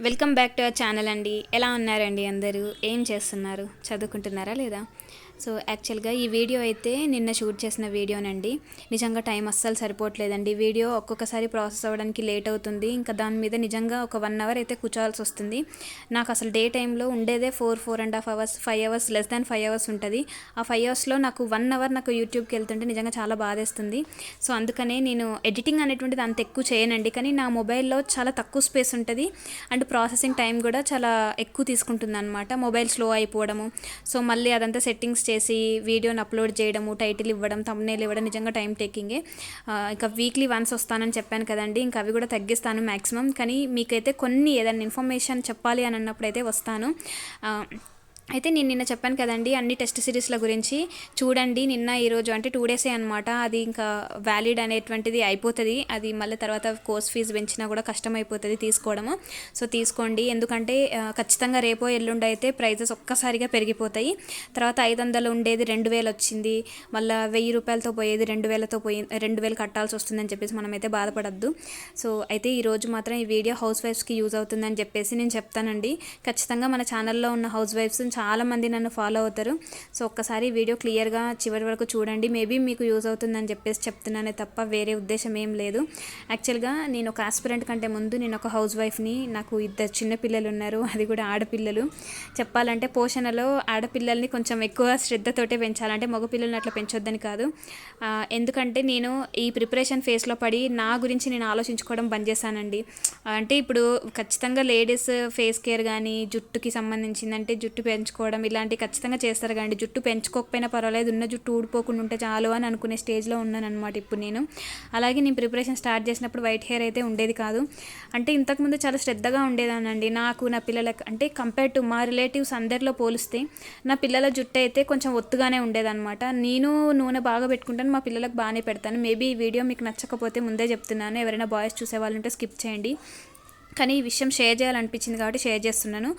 Welcome back to our channel అండి. ఎలా ఉన్నారండి అందరూ? ఏం చేస్తున్నారు? చదువుకుంటున్నారా లేదా? సో యాక్చువల్గా ఈ వీడియో అయితే నిన్న షూట్ చేసిన వీడియోనండి. నిజంగా టైం అస్సలు సరిపోవట్లేదండి. వీడియో ఒక్కొక్కసారి ప్రాసెస్ అవ్వడానికి లేట్ అవుతుంది. ఇంకా దాని మీద నిజంగా ఒక వన్ అవర్ అయితే కూర్చోవాల్సి వస్తుంది. నాకు అసలు డే టైంలో ఉండేదే four four and half hours five hours less than five hours ఉంటుంది. ఆ ఫైవ్ అవర్స్లో నాకు వన్ అవర్ నాకు యూట్యూబ్కి వెళ్తుంటే నిజంగా చాలా బాధేస్తుంది. సో అందుకనే నేను ఎడిటింగ్ అనేటువంటిది అంత ఎక్కువ చేయనండి. కానీ నా మొబైల్లో చాలా తక్కువ స్పేస్ ఉంటుంది. అండ్ ప్రాసెసింగ్ టైం కూడా చాలా ఎక్కువ తీసుకుంటుంది అనమాట మొబైల్ స్లో అయిపోవడము. సో మళ్ళీ అదంతా సెట్టింగ్స్ చేసి వీడియోని అప్లోడ్ చేయడము టైటిల్ ఇవ్వడం తమ్నేలు ఇవ్వడం నిజంగా టైం టేకింగే ఇంకా వీక్లీ వన్స్ వస్తానని చెప్పాను కదండి ఇంకా అవి కూడా తగ్గిస్తాను మ్యాక్సిమం కానీ మీకైతే కొన్ని ఏదైనా ఇన్ఫర్మేషన్ చెప్పాలి అని అన్నప్పుడు అయితే వస్తాను అయితే నేను నిన్న చెప్పాను కదండి అన్ని టెస్ట్ సిరీస్ల గురించి. చూడండి నిన్న ఈరోజు అంటే టూ డేసే అనమాట అది ఇంకా వ్యాలిడ్ అనేటువంటిది అయిపోతుంది. అది మళ్ళీ తర్వాత కోర్స్ ఫీజు పెంచినా కూడా కష్టం అయిపోతుంది తీసుకోవడము. సో తీసుకోండి. ఎందుకంటే ఖచ్చితంగా రేపో ఎల్లుండి అయితే ప్రైజెస్ ఒక్కసారిగా పెరిగిపోతాయి. తర్వాత ఐదు వందలు ఉండేది రెండు వేలు వచ్చింది. మళ్ళీ వెయ్యి రూపాయలతో పోయేది రెండు వేలతో పోయి రెండు వేలు కట్టాల్సి వస్తుందని చెప్పేసి మనమైతే బాధపడద్దు. సో అయితే ఈరోజు మాత్రం ఈ వీడియో హౌస్ వైఫ్స్కి యూజ్ అవుతుందని చెప్పేసి నేను చెప్తానండి. ఖచ్చితంగా మన ఛానల్లో ఉన్న హౌస్ వైఫ్స్ చాలామంది నన్ను ఫాలో అవుతారు. సో ఒక్కసారి వీడియో క్లియర్గా చివరి వరకు చూడండి. మేబీ మీకు యూజ్ అవుతుందని చెప్పేసి చెప్తున్నానే తప్ప వేరే ఉద్దేశం ఏం లేదు. యాక్చువల్గా నేను ఒక ఆస్పిరెంట్ కంటే ముందు నేను ఒక హౌస్ వైఫ్ని నాకు ఇద్దరు చిన్న పిల్లలు ఉన్నారు. అది కూడా ఆడపిల్లలు. చెప్పాలంటే పోషణలో ఆడపిల్లల్ని కొంచెం ఎక్కువ శ్రద్ధతోటే పెంచాలంటే మగపిల్లల్ని అట్లా పెంచొద్దని కాదు. ఎందుకంటే నేను ఈ ప్రిపరేషన్ ఫేస్లో పడి నా గురించి నేను ఆలోచించుకోవడం బంద్ చేశానండి. అంటే ఇప్పుడు ఖచ్చితంగా లేడీస్ ఫేస్ కేర్ కానీ జుట్టుకి సంబంధించిందంటే జుట్టు పెంచు పెంచుకోవడం ఇలాంటివి ఖచ్చితంగా చేస్తారు కానీ జుట్టు పెంచుకోకపోయినా పర్వాలేదు ఉన్న జుట్టు ఊడిపోకుండా ఉంటే చాలు అని అనుకునే స్టేజ్లో ఉన్నాను అనమాట ఇప్పుడు నేను. అలాగే నేను ప్రిపరేషన్ స్టార్ట్ చేసినప్పుడు వైట్ హెయిర్ అయితే ఉండేది కాదు. అంటే ఇంతకుముందు చాలా శ్రద్ధగా ఉండేదానండి నాకు నా పిల్లలకు అంటే కంపేర్ టు మా రిలేటివ్స్ అందరిలో పోలిస్తే నా పిల్లల జుట్టు అయితే కొంచెం ఒత్తుగానే ఉండేదన్నమాట. నేను నూనె బాగా పెట్టుకుంటాను మా పిల్లలకు బాగానే పెడతాను. మేబీ ఈ వీడియో మీకు నచ్చకపోతే ముందే చెప్తున్నాను. ఎవరైనా బాయ్స్ చూసే వాళ్ళు ఉంటే స్కిప్ చేయండి. కానీ ఈ విషయం షేర్ చేయాలనిపించింది కాబట్టి షేర్ చేస్తున్నాను.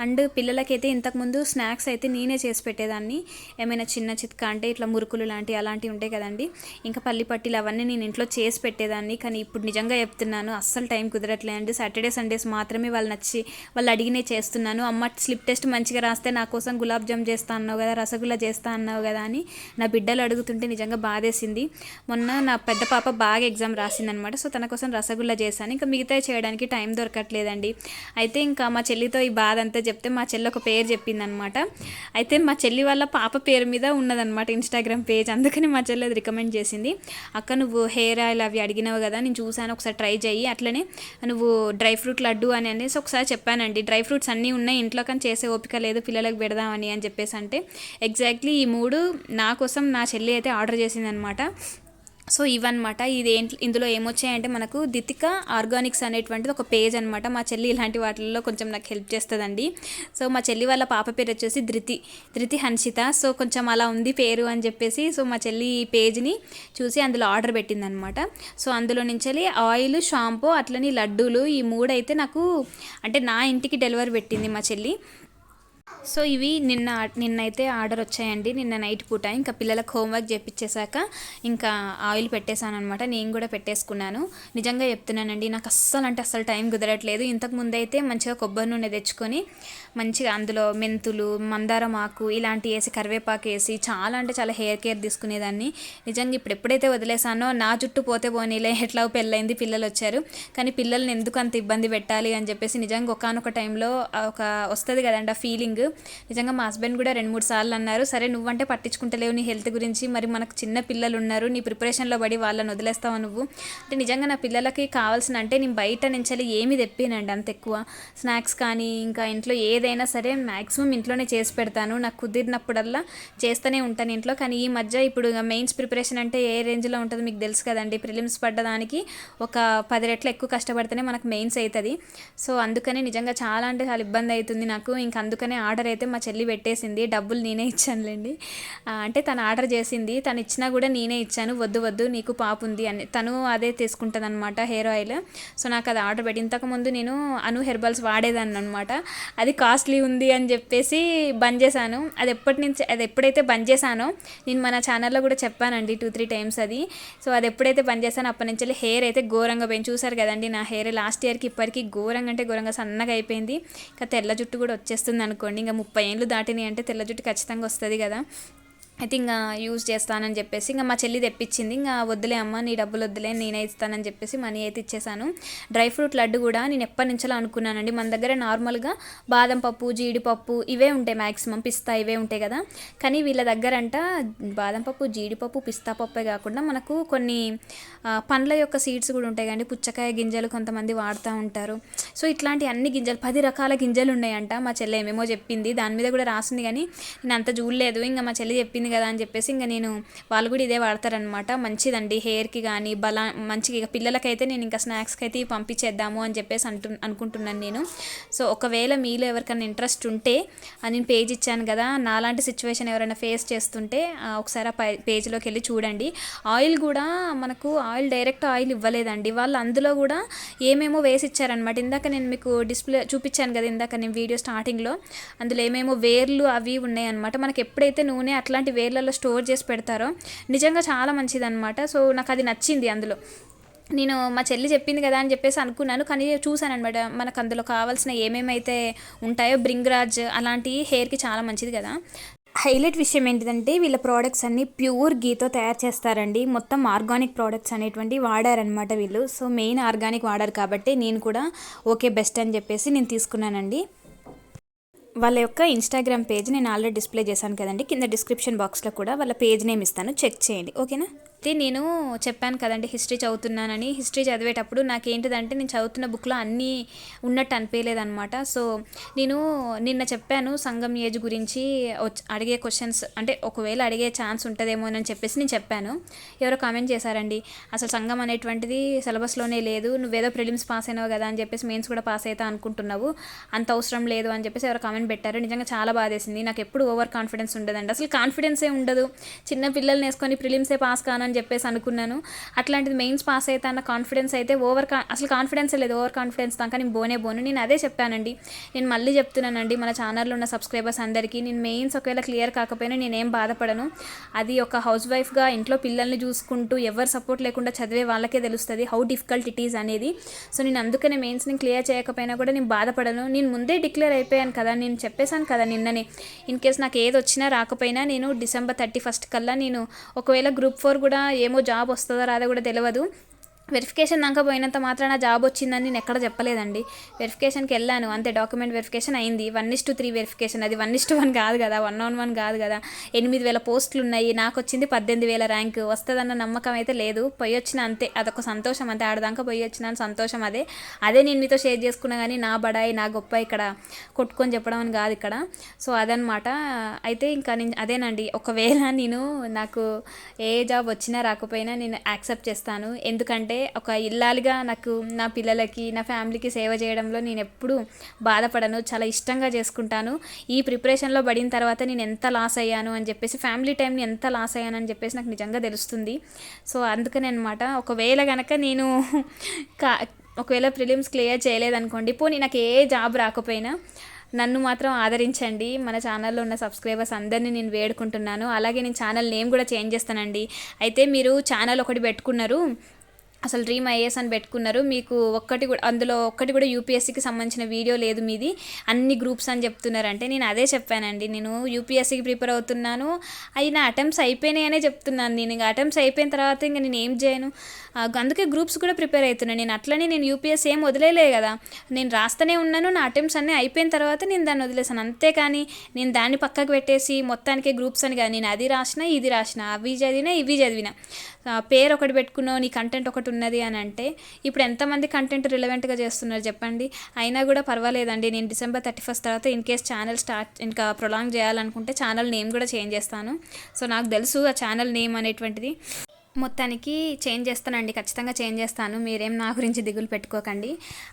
అండ్ పిల్లలకైతే ఇంతకుముందు స్నాక్స్ అయితే నేనే చేసి పెట్టేదాన్ని. ఏమైనా చిన్న చిత్క అంటే ఇట్లా మురుకులు లాంటివి అలాంటివి ఉంటాయి కదండి. ఇంకా పల్లి పట్టీలు అవన్నీ నేను ఇంట్లో చేసి పెట్టేదాన్ని. కానీ ఇప్పుడు నిజంగా చెప్తున్నాను అస్సలు టైం కుదరట్లేదండి సాటర్డే సండేస్ మాత్రమే వాళ్ళు నచ్చి వాళ్ళు అడిగినే చేస్తున్నాను. అమ్మ స్లిప్ టెస్ట్ మంచిగా రాస్తే నా కోసం గులాబ్ జామ్ చేస్తా అన్నావు కదా రసగుల్లా చేస్తా అన్నావు కదా అని నా బిడ్డలు అడుగుతుంటే నిజంగా బాధేసింది. మొన్న నా పెద్ద పాప బాగా ఎగ్జామ్ రాసిందనమాట సో తన కోసం రసగుల్లా చేశాను. ఇంకా మిగతా చేయడానికి టైం దొరకట్లేదండి. అయితే ఇంకా మా చెల్లితో ఈ బాధ అంతా చెప్తే మా చెల్లి ఒక పేరు చెప్పిందనమాట. అయితే మా చెల్లి వాళ్ళ పాప పేరు మీద ఉన్నదనమాట ఇన్స్టాగ్రామ్ పేజ్ అందుకని మా చెల్లి అది రికమెండ్ చేసింది. అక్క నువ్వు హెయిర్ ఆయిల్ అవి అడిగినావు కదా నేను చూసాను ఒకసారి ట్రై చేయి అట్లనే నువ్వు డ్రై ఫ్రూట్ లడ్డు అని అనేసి ఒకసారి చెప్పానండి. డ్రై ఫ్రూట్స్ అన్నీ ఉన్నాయి ఇంట్లో కానీ చేసే ఓపిక లేదు పిల్లలకు పెడదామని అని చెప్పేసి అంటే ఎగ్జాక్ట్లీ ఈ మూడు నా కోసం నా చెల్లి అయితే ఆర్డర్ చేసిందనమాట. సో ఇవన్నమాట. ఇది ఏంటి ఇందులో ఏమొచ్చాయంటే మనకు దితిక ఆర్గానిక్స్ అనేటువంటిది ఒక పేజ్ అనమాట మా చెల్లి ఇలాంటి వాటిల్లో కొంచెం నాకు హెల్ప్ చేస్తుందండి. సో మా చెల్లి వాళ్ళ పాప పేరు వచ్చేసి ధృతి ధృతి హన్షిత. సో కొంచెం అలా ఉంది పేరు అని చెప్పేసి సో మా చెల్లి ఈ పేజ్ని చూసి అందులో ఆర్డర్ పెట్టిందనమాట సో అందులో నుంచి ఆయిల్ షాంపూ అట్లని లడ్డూలు ఈ మూడు అయితే నాకు అంటే నా ఇంటికి డెలివరీ పెట్టింది మా చెల్లి. సో ఇవి నిన్న నిన్నైతే ఆర్డర్ వచ్చాయండి. నిన్న నైట్ పూట. ఇంకా పిల్లలకు హోంవర్క్ చేపించేశాక ఇంకా ఆయిల్ పెట్టేశాను అనమాట నేను కూడా పెట్టేసుకున్నాను. నిజంగా చెప్తున్నానండి నాకు అస్సలు అంటే అస్సలు టైం కుదరట్లేదు. ఇంతకు ముందు అయితే మంచిగా కొబ్బరి నూనె తెచ్చుకొని మంచిగా అందులో మెంతులు మందారం ఆకు ఇలాంటి వేసి కరివేపాకు వేసి చాలా అంటే చాలా హెయిర్ కేర్ తీసుకునేదాన్ని. నిజంగా ఇప్పుడు ఎప్పుడైతే వదిలేసానో నా జుట్టు పోతే పోనీలే ఎట్లా పెళ్ళైంది పిల్లలు వచ్చారు. కానీ పిల్లల్ని ఎందుకు అంత ఇబ్బంది పెట్టాలి అని చెప్పేసి నిజంగా ఒకనొక టైంలో ఒక వస్తుంది కదండి ఆ ఫీలింగ్. నిజంగా మా హస్బెండ్ కూడా రెండు మూడు సార్లు అన్నారు సరే నువ్వంటే పట్టించుకుంటలేవు నీ హెల్త్ గురించి మరి మనకు చిన్న పిల్లలు ఉన్నారు నీ ప్రిపరేషన్లో పడి వాళ్ళని వదిలేస్తావు నువ్వు? అంటే నిజంగా నా పిల్లలకి కావాల్సిన అంటే నేను బయట నుంచి ఏమి తెప్పినండి అంత ఎక్కువ. స్నాక్స్ కానీ ఇంకా ఇంట్లో ఏదైనా సరే మ్యాక్సిమం ఇంట్లోనే చేసి పెడతాను. నాకు కుదిరినప్పుడల్లా చేస్తూనే ఉంటాను ఇంట్లో. కానీ ఈ మధ్య ఇప్పుడు మెయిన్స్ ప్రిపరేషన్ అంటే ఏ రేంజ్లో ఉంటుందో మీకు తెలుసు కదండి. ప్రిలిమ్స్ పడ్డదానికి ఒక పది రెట్లు ఎక్కువ కష్టపడితేనే మనకు మెయిన్స్ అవుతుంది సో అందుకని నిజంగా చాలా అంటే చాలా ఇబ్బంది అవుతుంది నాకు. ఇంక అందుకనే ఆర్డర్ అయితే మా చెల్లి పెట్టేసింది. డబ్బులు నేనే ఇచ్చానులేండి. అంటే తను ఆర్డర్ చేసింది. తను ఇచ్చినా కూడా నేనే ఇచ్చాను. వద్దు వద్దు నీకు పాపు ఉంది అని. తను అదే తీసుకుంటుంది అనమాట హెయిర్ ఆయిల్. సో నాకు అది ఆర్డర్ పెట్టి ఇంతకుముందు నేను అను హెర్బల్స్ వాడేదాన్ని అనమాట అది కాస్ట్లీ ఉంది అని చెప్పేసి బంద్ చేశాను. అది ఎప్పటి నుంచి అది ఎప్పుడైతే బంద్ చేశానో నేను మన ఛానల్లో కూడా చెప్పానండి టూ త్రీ టైమ్స్ అది. సో అది ఎప్పుడైతే బంద్ చేశానో అప్పటి నుంచి హెయిర్ అయితే ఘోరంగా పోయింది. చూసారు కదండి నా హెయిర్ లాస్ట్ ఇయర్కి ఇప్పటికి ఘోరంగా అంటే ఘోరంగా సన్నగా అయిపోయింది. ఇంకా తెల్ల జుట్టు కూడా వచ్చేస్తుంది అనుకోండి. ఇంకా ముప్పై ఏళ్ళు దాటినాయి అంటే తెల్ల జుట్టు ఖచ్చితంగా వస్తుంది కదా. అయితే ఇంకా యూజ్ చేస్తానని చెప్పేసి ఇంకా మా చెల్లి తెప్పించింది. ఇంకా వద్దులే అమ్మ నీ డబ్బులు వద్దులే నేనే ఇస్తానని చెప్పేసి మనీ అయితే ఇచ్చేసాను. డ్రై ఫ్రూట్ లడ్డు కూడా నేను ఎప్పటి నుంచో అనుకున్నానండి. మన దగ్గర నార్మల్గా బాదం పప్పు జీడిపప్పు ఇవే ఉంటాయి మ్యాక్సిమం పిస్తా ఇవే ఉంటాయి కదా. కానీ వీళ్ళ దగ్గర అంట బాదం పప్పు జీడిపప్పు పిస్తా పప్పే కాకుండా మనకు కొన్ని పండ్ల యొక్క సీడ్స్ కూడా ఉంటాయి కానీ పుచ్చకాయ గింజలు కొంతమంది వాడుతూ ఉంటారు. సో ఇట్లాంటి అన్ని గింజలు పది రకాల గింజలు ఉన్నాయంట మా చెల్లె ఏమేమో చెప్పింది. దాని మీద కూడా రాసింది కానీ నేను అంత చూడలేదు. ఇంకా మా చెల్లి చెప్పింది కదా అని చెప్పేసి ఇంకా నేను వాళ్ళు కూడా ఇదే వాడతారనమాట మంచిదండి. హెయిర్కి కానీ బలా మంచిగా ఇక పిల్లలకైతే నేను ఇంకా స్నాక్స్కి అయితే పంపించేద్దాము అని చెప్పేసి అంటు అనుకుంటున్నాను నేను. సో ఒకవేళ మీలో ఎవరికైనా ఇంట్రెస్ట్ ఉంటే అని నేను పేజ్ ఇచ్చాను కదా నాలాంటి సిచ్యువేషన్ ఎవరైనా ఫేస్ చేస్తుంటే ఒకసారి ఆ పేజ్లోకి వెళ్ళి చూడండి. ఆయిల్ కూడా మనకు ఆయిల్ ఆయిల్ డైరెక్ట్ ఆయిల్ ఇవ్వలేదండి. వాళ్ళు అందులో కూడా ఏమేమో వేసి ఇచ్చారనమాట ఇందాక నేను మీకు డిస్ప్లే చూపించాను కదా ఇందాక నేను వీడియో స్టార్టింగ్లో. అందులో ఏమేమో వేర్లు అవి ఉన్నాయన్నమాట. మనకి ఎప్పుడైతే నూనె అట్లాంటి వేర్లలో స్టోర్ చేసి పెడతారో నిజంగా చాలా మంచిదన్నమాట. సో నాకు అది నచ్చింది అందులో. నేను మా చెల్లి చెప్పింది కదా అని చెప్పేసి అనుకున్నాను. కానీ చూశాను అనమాట మనకు అందులో కావాల్సిన ఏమేమైతే ఉంటాయో బ్రింగ్రాజ్ అలాంటివి హెయిర్కి చాలా మంచిది కదా. హైలైట్ విషయం ఏంటిదంటే వీళ్ళ ప్రోడక్ట్స్ అన్ని ప్యూర్ గీతో తయారు చేస్తారండి. మొత్తం ఆర్గానిక్ ప్రోడక్ట్స్ అనేటువంటి వాడారనమాట వీళ్ళు. సో మెయిన్ ఆర్గానిక్ వాడారు కాబట్టి నేను కూడా ఓకే బెస్ట్ అని చెప్పేసి నేను తీసుకున్నానండి. వాళ్ళ యొక్క ఇన్స్టాగ్రామ్ పేజ్ నేను ఆల్రెడీ డిస్ప్లే చేశాను కదండి. కింద డిస్క్రిప్షన్ బాక్స్లో కూడా వాళ్ళ పేజ్ నేమ్ ఇస్తాను. చెక్ చేయండి. ఓకేనా? అయితే నేను చెప్పాను కదండి హిస్టరీ చదువుతున్నానని. హిస్టరీ చదివేటప్పుడు నాకు ఏంటిదంటే నేను చదువుతున్న బుక్లో అన్నీ ఉన్నట్టు అనిపించలేదన్నమాట సో నేను నిన్న చెప్పాను సంఘం ఏజ్ గురించి అడిగే క్వశ్చన్స్ అంటే ఒకవేళ అడిగే ఛాన్స్ ఉంటుందేమో అని చెప్పేసి నేను చెప్పాను. ఎవరో కామెంట్ చేశారండి అసలు సంఘం అనేటువంటిది సిలబస్లోనే లేదు నువ్వేదో ప్రిలిమ్స్ పాస్ అయినావు కదా అని చెప్పేసి మెయిన్స్ కూడా పాస్ అవుతా అనుకుంటున్నావు. అంత అవసరం లేదు అని చెప్పేసి ఎవరో కామెంట్ పెట్టారు. నిజంగా చాలా బాధేసింది. నాకు ఎప్పుడు ఓవర్ కాన్ఫిడెన్స్ ఉండదండి. అసలు కాన్ఫిడెన్సే ఉండదు. చిన్న పిల్లల్ని వేసుకొని ప్రిలిమ్సే పాస్ కాను అని చెప్పేసి అనుకున్నాను. అట్లాంటిది మెయిన్స్ పాస్ అయితే అన్న కాన్ఫిడెన్స్ అయితే ఓవర్ కా అసలు కాన్ఫిడెన్స్ లేదు. ఓవర్ కాన్ఫిడెన్స్ దాకా నేను బోనే బోను నేను అదే చెప్పానండి. నేను మళ్ళీ చెప్తున్నానండి మన ఛానల్లో ఉన్న సబ్స్క్రైబర్స్ అందరికీ. నేను మెయిన్స్ ఒకవేళ క్లియర్ కాకపోయినా నేనేం బాధపడను. అది ఒక హౌస్ వైఫ్గా ఇంట్లో పిల్లల్ని చూసుకుంటూ ఎవరు సపోర్ట్ లేకుండా చదివే వాళ్ళకే తెలుస్తుంది హౌ డిఫికల్ట్ ఇట్ ఈస్ అనేది. సో నేను అందుకనే మెయిన్స్ నేను క్లియర్ చేయకపోయినా కూడా నేను బాధపడను. నేను ముందే డిక్లేర్ అయిపోయాను కదా నేను చెప్పేశాను కదా నిన్ననే. ఇన్ కేస్ నాకు ఏది వచ్చినా రాకపోయినా నేను డిసెంబర్ థర్టీ ఫస్ట్ కల్లా నేను ఒకవేళ గ్రూప్ ఫోర్ కూడా ఏమో జాబ్ వస్తుందో రాదో కూడా తెలియదు వెరిఫికేషన్ దాకా పోయినంత మాత్రాన జాబ్ వచ్చిందని నేను ఎక్కడ చెప్పలేదండి. వెరిఫికేషన్కి వెళ్ళాను. అంతే డాక్యుమెంట్ వెరిఫికేషన్ అయింది. One is to three verification అది వన్ ఇస్ టు వన్ కాదు కదా. వన్ ఆన్ వన్ కాదు కదా. ఎనిమిది వేల పోస్టులు ఉన్నాయి. నాకు వచ్చింది పద్దెనిమిది వేల ర్యాంక్ వస్తుందన్న నమ్మకం అయితే లేదు. పోయి వచ్చిన అంతే. అదొక సంతోషం. అంతే. ఆడదాకా పోయి వచ్చిన సంతోషం అదే. అదే నేను మీతో షేర్ చేసుకున్నా కానీ నా బడాయి నా గొప్ప ఇక్కడ కొట్టుకొని చెప్పడం అని కాదు ఇక్కడ. సో అదనమాట అయితే ఇంకా నేను అదేనండి. ఒకవేళ నేను నాకు ఏ జాబ్ వచ్చినా రాకపోయినా నేను యాక్సెప్ట్ చేస్తాను. ఎందుకంటే ఒక ఇల్లాలుగా నాకు నా పిల్లలకి నా ఫ్యామిలీకి సేవ చేయడంలో నేను ఎప్పుడూ బాధపడను చాలా ఇష్టంగా చేసుకుంటాను. ఈ ప్రిపరేషన్లో పడిన తర్వాత నేను ఎంత లాస్ అయ్యాను అని చెప్పేసి ఫ్యామిలీ టైంని ఎంత లాస్ అయ్యాను అని చెప్పేసి నాకు నిజంగా తెలుస్తుంది. సో అందుకనే అనమాట ఒకవేళ కనుక నేను కా ఒకవేళ ప్రిలిమ్స్ క్లియర్ చేయలేదనుకోండి పోనీ నాకు ఏ జాబ్ రాకపోయినా నన్ను మాత్రం ఆదరించండి. మన ఛానల్లో ఉన్న సబ్స్క్రైబర్స్ అందరినీ నేను వేడుకుంటున్నాను. అలాగే నేను ఛానల్ నేమ్ కూడా చేంజ్ చేస్తానండి. అయితే మీరు ఛానల్ ఒకటి పెట్టుకున్నారు అసలు డ్రీమ్ ఐఏఎస్ అని పెట్టుకున్నారు. మీకు ఒక్కటి కూడా అందులో ఒక్కటి కూడా యూపీఎస్సీకి సంబంధించిన వీడియో లేదు మీది. అన్ని గ్రూప్స్ అని చెప్తున్నారంటే నేను అదే చెప్పానండి. నేను యూపీఎస్సీకి ప్రిపేర్ అవుతున్నాను. అవి నా అటెంప్ట్స్ అయిపోయినాయనే చెప్తున్నాను నేను. ఇంకా అటెంప్ట్స్ అయిపోయిన తర్వాత ఇంకా నేను ఏం చేయను? అందుకే గ్రూప్స్ కూడా ప్రిపేర్ అవుతున్నాను నేను అట్లనే నేను యూపీఎస్సీ ఏం వదిలేలే కదా. నేను రాస్తూనే ఉన్నాను నా అటెంప్ట్స్ అన్నీ అయిపోయిన తర్వాత నేను దాన్ని వదిలేసాను అంతేకాని నేను దాన్ని పక్కకు పెట్టేసి మొత్తానికి గ్రూప్స్ అని కానీ నేను అది రాసిన ఇది రాసిన అవి చదివినా ఇవి చదివిన. పేరు ఒకటి పెట్టుకున్నావు నీ కంటెంట్ ఒకటి ఉన్నది అని అంటే ఇప్పుడు ఎంతమంది కంటెంట్ రిలవెంట్గా చేస్తున్నారు చెప్పండి. అయినా కూడా పర్వాలేదండి. నేను డిసెంబర్ థర్టీ ఫస్ట్ తర్వాత ఇన్ కేస్ ఛానల్ స్టార్ట్ ఇంకా ప్రొలాంగ్ చేయాలనుకుంటే ఛానల్ నేమ్ కూడా చేంజ్ చేస్తాను. సో నాకు తెలుసు ఆ ఛానల్ నేమ్ అనేటువంటిది. మొత్తానికి చేంజ్ చేస్తానండి ఖచ్చితంగా చేంజ్ చేస్తాను. మీరేం నా గురించి దిగులు పెట్టుకోకండి.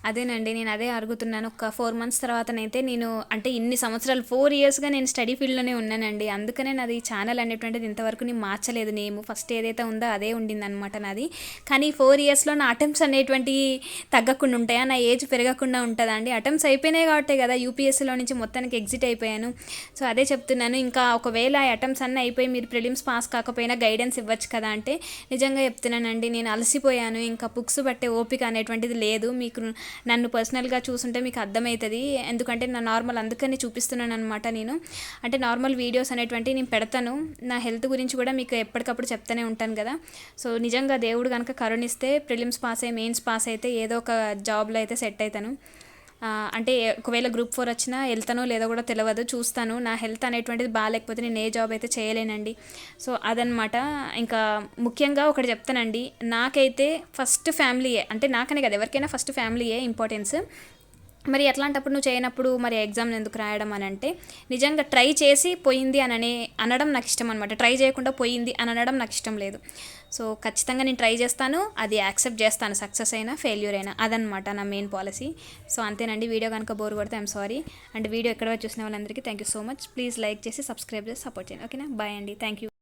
అదేనండి నేను అదే అడుగుతున్నాను. ఒక ఫోర్ మంత్స్ తర్వాతనైతే నేను అంటే ఇన్ని సంవత్సరాలు ఫోర్ ఇయర్స్గా నేను స్టడీ ఫీల్డ్లోనే ఉన్నానండి. అందుకనే నాది ఛానల్ అనేటువంటిది ఇంతవరకు నేను మార్చలేదు నేమ్. ఫస్ట్ ఏదైతే ఉందో అదే ఉండింది అనమాట నాది. కానీ ఫోర్ ఇయర్స్లో నా అటెంప్ట్స్ అనేటువంటివి తగ్గకుండా ఉంటాయా? నా ఏజ్ పెరగకుండా ఉంటుందా అండి? అటెంప్ట్స్ అయిపోయినాయి కాబట్టి కదా యూపీఎస్సీలో నుంచి మొత్తానికి ఎగ్జిట్ అయిపోయాను. సో అదే చెప్తున్నాను. ఇంకా ఒకవేళ అటెంప్ట్స్ అన్నీ అయిపోయి మీరు ప్రిలిమ్స్ పాస్ కాకపోయినా గైడెన్స్ ఇవ్వచ్చు కదా అంటే నిజంగా చెప్తున్నానండి నేను అలసిపోయాను. ఇంకా బుక్స్ పట్టే ఓపిక అనేటువంటిది లేదు. మీకు నన్ను పర్సనల్గా చూసుంటే మీకు అర్థమవుతుంది ఎందుకంటే నా నార్మల్ అందుకని చూపిస్తున్నాను అనమాట నేను. అంటే నార్మల్ వీడియోస్ అనేటువంటివి నేను పెడతాను. నా హెల్త్ గురించి కూడా మీకు ఎప్పటికప్పుడు చెప్తానే ఉంటాను కదా. సో నిజంగా దేవుడు కనుక కరుణిస్తే ప్రిలిమ్స్ పాస్ అయ్యి మెయిన్స్ పాస్ అయితే ఏదో ఒక జాబ్లో అయితే సెట్ అవుతాను అంటే ఒకవేళ గ్రూప్ ఫోర్ వచ్చినా వెళ్తానో లేదో కూడా తెలియదు చూస్తాను. నా హెల్త్ అనేటువంటిది బాగాలేకపోతే నేను ఏ జాబ్ అయితే చేయలేనండి. సో అదనమాట ఇంకా ముఖ్యంగా ఒకటి చెప్తానండి. నాకైతే ఫస్ట్ ఫ్యామిలీయే అంటే నాకనే కదా ఎవరికైనా ఫస్ట్ ఫ్యామిలీయే ఇంపార్టెన్స్. మరి అట్లాంటప్పుడు నువ్వు చేయనప్పుడు మరి ఎగ్జామ్ ఎందుకు రాయడం అని అంటే నిజంగా ట్రై చేసి పోయింది అని అనడం నాకు ఇష్టం అనమాట ట్రై చేయకుండా పోయింది అని అనడం నాకు ఇష్టం లేదు. సో ఖచ్చితంగా నేను ట్రై చేస్తాను అది యాక్సెప్ట్ చేస్తాను. సక్సెస్ అయినా ఫెయిల్యూర్ అయినా అదనమాట నా మెయిన్ పాలసీ సో అంతేనండి. వీడియో కనుక బోర్ కొడితే ఐమ్ సారీ అండ్ వీడియో ఎక్కడ చూసిన వాళ్ళందరికీ thank you so much please like చేసి సబ్స్క్రైబ్ చేసి సపోర్ట్ చేయండి. ఓకేనా బాయ్ అండి. Thank you